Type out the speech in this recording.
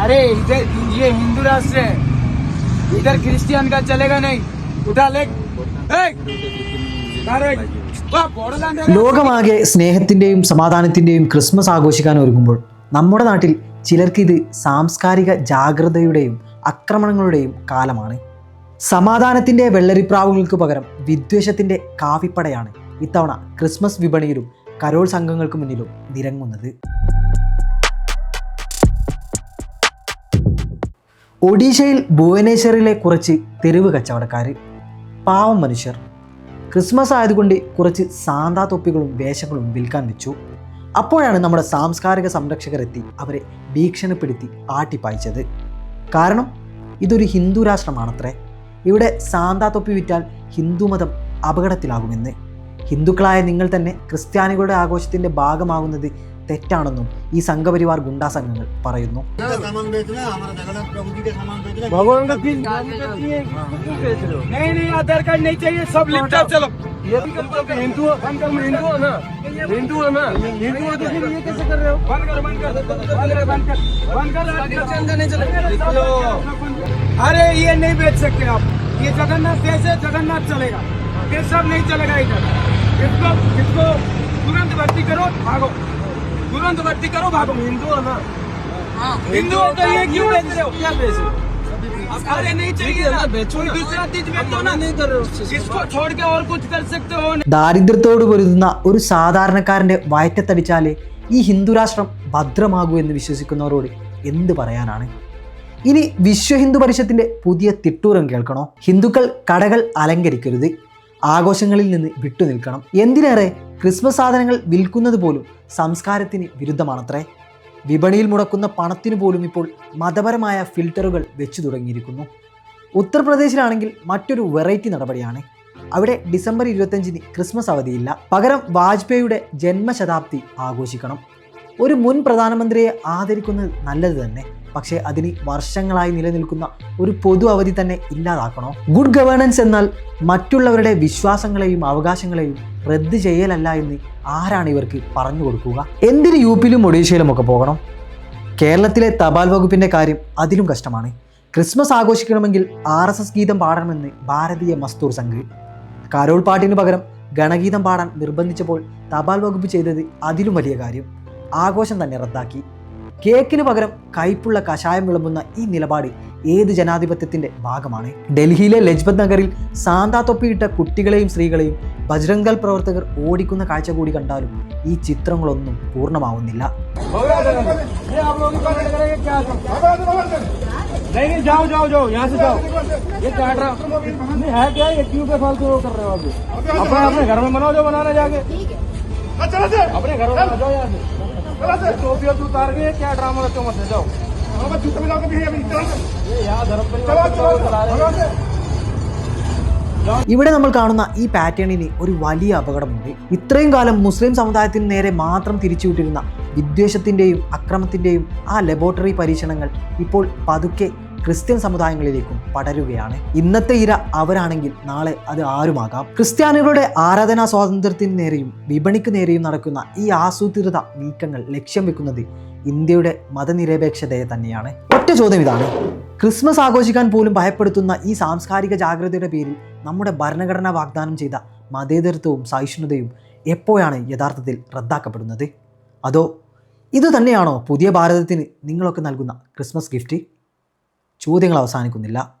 अरे इधर ये हिंदू राष्ट्र है इधर क्रिश्चियन का चलेगा नहीं उठा ले ए! अरे, वाह, बॉर्डरलैंड है। ലോകമാകെ സ്നേഹത്തിൻ്റെയും സമാധാനത്തിൻ്റെയും ക്രിസ്മസ് ആഘോഷിക്കാൻ ഒരുങ്ങുമ്പോൾ നമ്മുടെ നാട്ടിൽ ചിലർക്ക് ഇത് സാംസ്കാരിക ജാഗ്രതയുടെയും ആക്രമണങ്ങളുടെയും കാലമാണ് സമാധാനത്തിൻ്റെ വെള്ളരിപ്രാവുകൾക്ക് പകരം വിദ്വേഷത്തിൻ്റെ കാവിപ്പടയാണ് ഇത്തവണ ക്രിസ്മസ് വിപണിയിലും കരോൾ സംഘങ്ങൾക്ക് മുന്നിലും നിരങ്ങുന്നത് ഒഡീഷയിൽ ഭുവനേശ്വറിലെ കുറച്ച് തെരുവ് കച്ചവടക്കാർ. പാവം മനുഷ്യർ. ക്രിസ്മസ് ആയതുകൊണ്ട് കുറച്ച് സാന്താ തൊപ്പികളും വേഷങ്ങളും വിൽക്കാൻ വെച്ചു. അപ്പോഴാണ് നമ്മുടെ സാംസ്കാരിക സംരക്ഷകർ എത്തി അവരെ ഭീഷണിപ്പെടുത്തി ആട്ടിപ്പായിച്ചത്. കാരണം ഇതൊരു ഹിന്ദു രാഷ്ട്രമാണത്രേ. ഇവിടെ സാന്താ തൊപ്പി വിറ്റാൽ ഹിന്ദുമതം അപകടത്തിലാകുമെന്ന്. ഹിന്ദുക്കളായ നിങ്ങൾ തന്നെ ക്രിസ്ത്യാനികളുടെ ആഘോഷത്തിന്റെ ഭാഗമാകുന്നത് തെറ്റാണെന്നും ഈ സംഘപരിവാർ ഗുണ്ടാ സംഘങ്ങൾ പറയുന്നു सामान बेचना है, हमारा जगन्नाथ प्रभु जी का सामान बेचना है। भगवान का किस नहीं नहीं आधार कार्ड नहीं चाहिए सब लिपटा चलो ये भी कब हिंदू बंद कर मैं हिंदू है ना हिंदू है ना हिंदू है तो फिर ये कैसे कर रहे हो बंद कर बंद कर बंद कर बंद कर बंद कर अंदर नहीं चलेगा अरे ये नहीं बेच सकते आप ये जगन्नाथ देश है जगन्नाथ चलेगा ये सब नहीं चलेगा इधर इसको इसको तुरंत भर्ती करो भागो तुरंत भर्ती करो भागो हिंदू है ना हिंदू हो तो ये क्यों बेच रहे हो क्या बेच रहे हो अरे नहीं चाहिए ना बेचो दूसरा चीज बेच दो ना नहीं कर रहे हो इसको छोड़ के और कुछ कर सकते हो ദാരിദ്ര്യത്തോട് പൊരുതുന്ന ഒരു സാധാരണക്കാരൻ്റെ വയറ്റത്തടിച്ചാലേ ഈ ഹിന്ദു രാഷ്ട്രം ഭദ്രമാകൂ എന്ന് വിശ്വസിക്കുന്നവരോട് എന്ത് പറയാനാണ് ഇനി വിശ്വ ഹിന്ദു പരിഷത്തിന്റെ പുതിയ തിട്ടൂരം കേൾക്കണോ ഹിന്ദുക്കൾ കടകൾ അലങ്കരിക്കരുത് ആഘോഷങ്ങളിൽ നിന്ന് വിട്ടുനിൽക്കണം എന്തിനേറെ ക്രിസ്മസ് സാധനങ്ങൾ വിൽക്കുന്നത് പോലും സംസ്കാരത്തിന് വിരുദ്ധമാണത്രേ. വിപണിയിൽ മുടക്കുന്ന പണത്തിനു പോലും ഇപ്പോൾ മതപരമായ ഫിൽറ്ററുകൾ വെച്ചു തുടങ്ങിയിരിക്കുന്നു. ഉത്തർപ്രദേശിലാണെങ്കിൽ മറ്റൊരു വെറൈറ്റി നടപടിയാണ്. അവിടെ ഡിസംബർ ഇരുപത്തഞ്ചിന് ക്രിസ്മസ് അവധിയില്ല. പകരം വാജ്പേയിയുടെ ജന്മശതാബ്ദി ആഘോഷിക്കണം. ഒരു മുൻ പ്രധാനമന്ത്രിയെ ആദരിക്കുന്നത് നല്ലത് തന്നെ. പക്ഷേ അതിന് വർഷങ്ങളായി നിലനിൽക്കുന്ന ഒരു പൊതു അവധി തന്നെ ഇല്ലാതാക്കണോ? ഗുഡ് ഗവേണൻസ് എന്നാൽ മറ്റുള്ളവരുടെ വിശ്വാസങ്ങളെയും അവകാശങ്ങളെയും റദ്ദ് ചെയ്യലല്ല എന്ന് ആരാണ് ഇവർക്ക് പറഞ്ഞു കൊടുക്കുക? എന്തിന് യു പിയിലും ഒഡീഷയിലും ഒക്കെ പോകണം? കേരളത്തിലെ തപാൽ വകുപ്പിന്റെ കാര്യം അതിലും കഷ്ടമാണ്. ക്രിസ്മസ് ആഘോഷിക്കണമെങ്കിൽ ആർ എസ് എസ് ഗീതം പാടണമെന്ന് ഭാരതീയ മസ്തൂർ സംഘ്. കരോൾ പാട്ടിന് പകരം ഗണഗീതം പാടാൻ നിർബന്ധിച്ചപ്പോൾ തപാൽ വകുപ്പ് ചെയ്തത് അതിലും വലിയ കാര്യം. ആഘോഷം തന്നെ റദ്ദാക്കി. കേക്കിന് പകരം കയ്പുള്ള കഷായം വിളമ്പുന്ന ഈ നിലപാട് ഏത് ജനാധിപത്യത്തിന്റെ ഭാഗമാണ് ഡൽഹിയിലെ ലജ്പത് നഗറിൽ സാന്താ തൊപ്പിയിട്ട കുട്ടികളെയും സ്ത്രീകളെയും ബജ്രംഗൽ പ്രവർത്തകർ ഓടിക്കുന്ന കാഴ്ച കൂടി കണ്ടാലും ഈ ചിത്രങ്ങളൊന്നും പൂർണ്ണമാവുന്നില്ല ये आप लोग पकड़ करेंगे क्या नहीं नहीं जाओ जाओ जाओ यहाँ से जाओ ये काट रहा नहीं है क्या ये क्यों पे फालतू वो कर रहे हो अभी अपने अपने घर में बनाओ जो बनाना जाके अपने घर में बना जाओ यहाँ से ये टोपी और उतार के क्या ड्रामा रखते हो मत जाओ ये यहाँ धर्म परिवार चला रहे हैं ഇവിടെ നമ്മൾ കാണുന്ന ഈ പാറ്റേണിന് ഒരു വലിയ അപകടമുണ്ട് ഇത്രയും കാലം മുസ്ലിം സമുദായത്തിന് നേരെ മാത്രം തിരിച്ചുവിട്ടിരുന്ന വിദ്വേഷത്തിൻ്റെയും അക്രമത്തിൻ്റെയും ആ ലബോറട്ടറി പരീക്ഷണങ്ങൾ ഇപ്പോൾ പതുക്കെ ക്രിസ്ത്യൻ സമുദായങ്ങളിലേക്കും പടരുകയാണ്. ഇന്നത്തെ ഇര അവരാണെങ്കിൽ നാളെ അത് ആരുമാകാം? ക്രിസ്ത്യാനികളുടെ ആരാധനാ സ്വാതന്ത്ര്യത്തിന് നേരെയും വിപണിക്ക് നേരെയും നടക്കുന്ന ഈ ആസൂത്രിത നീക്കങ്ങൾ ലക്ഷ്യം വെക്കുന്നത് ഇന്ത്യയുടെ മതനിരപേക്ഷതയെ തന്നെയാണ്. ഒറ്റ ചോദ്യം ഇതാണ്. ക്രിസ്മസ് ആഘോഷിക്കാൻ പോലും ഭയപ്പെടുത്തുന്ന ഈ സാംസ്കാരിക ജാഗ്രതയുടെ പേരിൽ നമ്മുടെ ഭരണഘടന വാഗ്ദാനം ചെയ്ത മതേതരത്വവും സഹിഷ്ണുതയും എപ്പോഴാണ് യഥാർത്ഥത്തിൽ റദ്ദാക്കപ്പെടുന്നത്? അതോ ഇതുതന്നെയാണോ പുതിയ ഭാരതത്തിന് നിങ്ങളൊക്കെ നൽകുന്ന ക്രിസ്മസ് ഗിഫ്റ്റ്? ചോദ്യങ്ങൾ അവസാനിക്കുന്നില്ല.